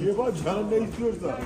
Ye bak canın ne istiyorsa.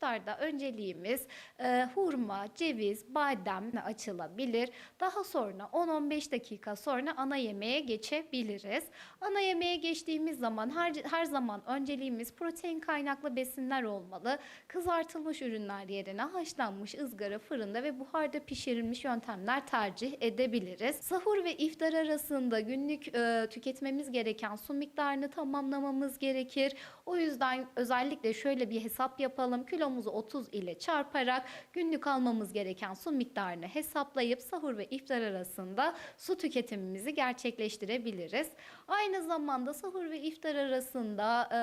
İftarda önceliğimiz e, hurma, ceviz, badem açılabilir. Daha sonra 10-15 dakika sonra ana yemeğe geçebiliriz. Ana yemeğe geçtiğimiz zaman her, her zaman önceliğimiz protein kaynaklı besinler olmalı. Kızartılmış ürünler yerine haşlanmış ızgara, fırında ve buharda pişirilmiş yöntemler tercih edebiliriz. Sahur ve iftar arasında günlük e, tüketmemiz gereken su miktarını tamamlamamız gerekir. O yüzden özellikle şöyle bir hesap yapalım. Kilomuzu 30 ile çarparak günlük almamız gereken su miktarını hesaplayıp sahur ve iftar arasında su tüketimimizi gerçekleştirebiliriz. Aynı zamanda sahur ve iftar arasında e,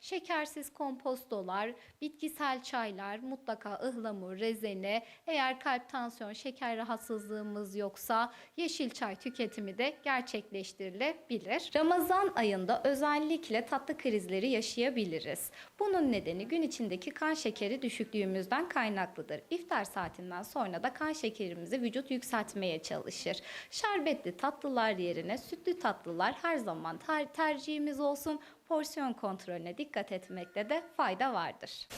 şekersiz kompostolar, bitkisel çaylar, mutlaka ıhlamur, rezene, eğer kalp, tansiyon, şeker rahatsızlığımız yoksa yeşil çay tüketimi de gerçekleştirilebilir. Ramazan ayında özellikle tatlı krizleri yaşayabiliriz. Bunun nedeni gün içindeki kan şekeri düşüklüğümüzden kaynaklıdır. İftar saatinden sonra da kan şekerimizi vücut yükseltmeye çalışır. Şerbetli tatlılar yerine sütlü tatlılar her zaman ter tercihimiz olsun. Porsiyon kontrolüne dikkat etmekte de fayda vardır.